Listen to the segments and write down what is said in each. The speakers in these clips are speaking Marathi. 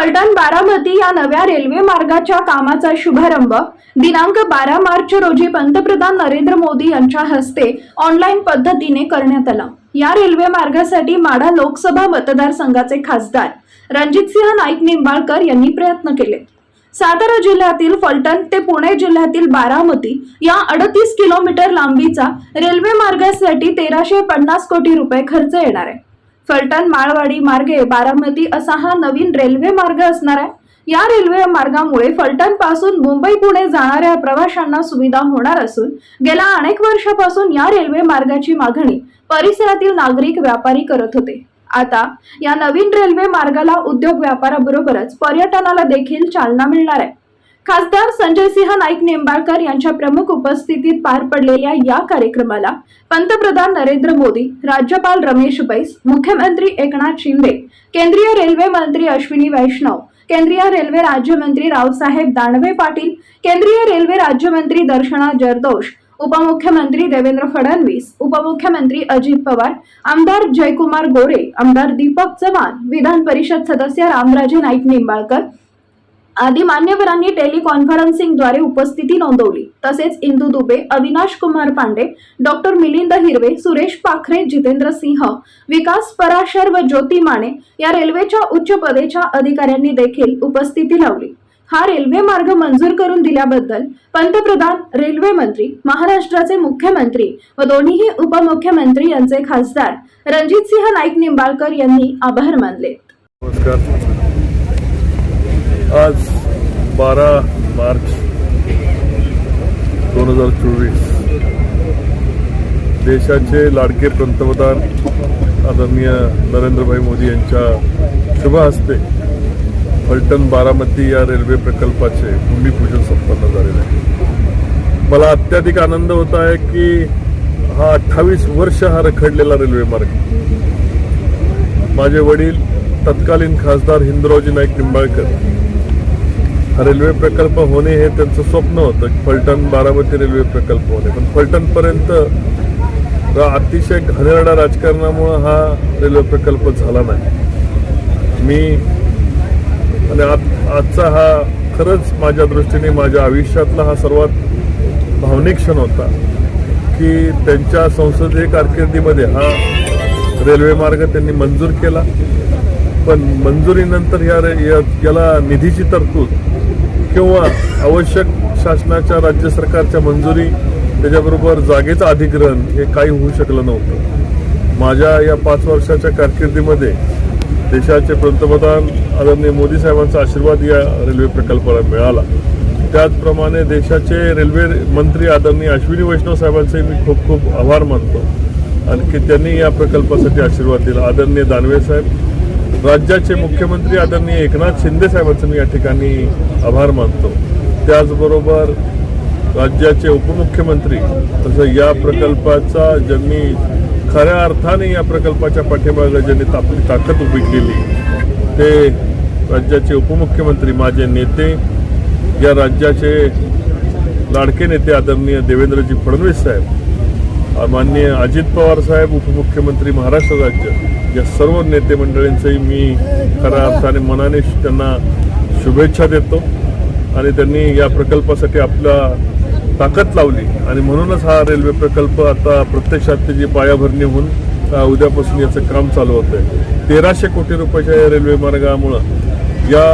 फलटण बारामती या नव्या रेल्वे मार्गाच्या कामाचा शुभारंभ. दिनांक बारा मार्च रोजी पंतप्रधान नरेंद्र मोदी यांच्या हस्ते ऑनलाईन पद्धतीने करण्यात आला. या रेल्वे मार्गासाठी माढा लोकसभा मतदारसंघाचे खासदार रणजितसिंह नाईक निंबाळकर यांनी प्रयत्न केले. सातारा जिल्ह्यातील फलटण ते पुणे जिल्ह्यातील बारामती या अडतीस किलोमीटर लांबीचा रेल्वे मार्गासाठी तेराशे पन्नास कोटी रुपये खर्च येणार आहे. फलटण माळवाडी मार्गे बारामती असा हा नवीन रेल्वे मार्ग असणार आहे. या रेल्वे मार्गामुळे फलटणपासून मुंबई पुणे जाणाऱ्या प्रवाशांना सुविधा होणार असून गेल्या अनेक वर्षापासून या रेल्वे मार्गाची मागणी परिसरातील नागरिक व्यापारी करत होते. आता या नवीन रेल्वे मार्गाला उद्योग व्यापाराबरोबरच पर्यटनाला देखील चालना मिळणार आहे. खासदार संजयसिंह नाईक निंबाळकर यांच्या प्रमुख उपस्थितीत पार पडलेल्या या कार्यक्रमाला पंतप्रधान नरेंद्र मोदी राज्यपाल रमेश बैस मुख्यमंत्री एकनाथ शिंदे केंद्रीय रेल्वे मंत्री अश्विनी वैष्णव केंद्रीय रेल्वे राज्यमंत्री रावसाहेब दानवे पाटील केंद्रीय रेल्वे राज्यमंत्री दर्शना जरदोष उपमुख्यमंत्री देवेंद्र फडणवीस उपमुख्यमंत्री अजित पवार आमदार जयकुमार गोरे आमदार दीपक चव्हाण विधान परिषद सदस्य रामराजे नाईक निंबाळकर आदी मान्यवरांनी टेलिकॉन्फरन्सिंगद्वारे उपस्थिती नोंदवली. तसेच इंदू दुबे अविनाश कुमार पांडे डॉक्टर मिलिंद हिरवे सुरेश पाखरे जितेंद्र सिंह विकास पराशर व ज्योती माने या रेल्वेच्या उच्च पदेच्या अधिकाऱ्यांनी देखील उपस्थिती लावली. हा रेल्वे मार्ग मंजूर करून दिल्याबद्दल पंतप्रधान रेल्वे मंत्री महाराष्ट्राचे मुख्यमंत्री व दोन्हीही उपमुख्यमंत्री यांचे खासदार रणजितसिंह नाईक निंबाळकर यांनी आभार मानले. नमस्कार आज बारा मार्च दोन हजार चोवीस. देशाचे लाडके पंतप्रधान आदरणीय नरेंद्रभाई मोदी यांच्या शुभ हस्ते फलटण बारामती या रेल्वे प्रकल्पाचे भूमिपूजन संपन्न झालेले आहे. मला अत्याधिक आनंद होत आहे की हा अठ्ठावीस वर्ष हा रखडलेला रेल्वे मार्ग. माझे वडील तत्कालीन खासदार हिंदरावजी नाईक निंबाळकर रेल्वे प्रकल्प होणे हे त्यांचं स्वप्न होतं फलटण बारामती रेल्वे प्रकल्प होणे. पण फलटणपर्यंत अतिशय घाणेरड्या राजकारणामुळं हा रेल्वे प्रकल्प झाला नाही. मी आणि आज आजचा हा खरंच माझ्या दृष्टीने माझ्या आयुष्यातला हा सर्वात भावनिक क्षण होता की त्यांच्या संसदीय कारकिर्दीमध्ये हा रेल्वे मार्ग त्यांनी मंजूर केला. पण मंजुरीनंतर ह्या रे- या- याला निधीची तरतूद किंवा आवश्यक शासनाच्या राज्य सरकारच्या मंजुरी त्याच्याबरोबर जागेचं अधिग्रहण हे काही होऊ शकलं नव्हतं. माझ्या या पाच वर्षाच्या कारकिर्दीमध्ये देशाचे पंतप्रधान आदरणीय मोदी साहेबांचा आशीर्वाद या रेल्वे प्रकल्पाला मिळाला. त्याचप्रमाणे देशाचे रेल्वे मंत्री आदरणीय अश्विनी वैष्णव साहेबांचे मी खूप खूप आभार मानतो. आणखी त्यांनी या प्रकल्पासाठी आशीर्वाद दिला. आदरणीय दानवे साहेब राज्याचे मुख्यमंत्री आदरणीय एकनाथ शिंदे साहेबांचं मी या ठिकाणी आभार मानतो. त्याचबरोबर राज्याचे उपमुख्यमंत्री तसं या प्रकल्पाचा ज्यांनी खऱ्या अर्थाने या प्रकल्पाच्या पाठीमागे ज्यांनी आपली ताकद उभी केली ते राज्याचे उपमुख्यमंत्री माझे नेते या राज्याचे लाडके नेते आदरणीय देवेंद्रजी फडणवीस साहेब माननीय अजित पवार साहेब उपमुख्यमंत्री महाराष्ट्र राज्य या सर्व नेते मंडळींचंही मी खऱ्या अर्थाने मनाने त्यांना शुभेच्छा देतो. आणि त्यांनी या प्रकल्पासाठी आपला ताकद लावली. आणि म्हणूनच हा रेल्वे प्रकल्प आता प्रत्यक्षात त्याची पायाभरणी होऊन उद्यापासून याचं काम चालू होतं आहे तेराशे कोटी रुपयाच्या या रेल्वे मार्गामुळं या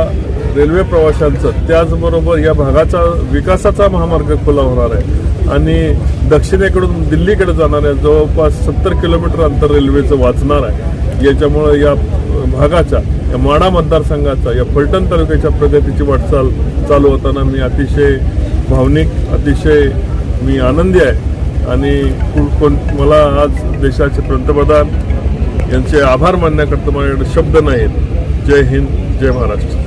रेल्वे प्रवाशांचं त्याचबरोबर या भागाचा विकासाचा महामार्ग खुला होणार आहे. आणि दक्षिणेकडून दिल्लीकडे जाणाऱ्या जवळपास सत्तर किलोमीटर अंतर रेल्वेचं वाचणार आहे. याच्यामुळं या भागाच्या या माडा मतदारसंघाचा या फलटण तालुक्याच्या प्रगतीची वाटचाल चालू होताना मी अतिशय भावनिक अतिशय मी आनंदी आहे. आणि कोण मला आज देशाचे पंतप्रधान यांचे आभार मानण्याकरता माझ्याकडे शब्द नाहीत. जय हिंद जय महाराष्ट्र.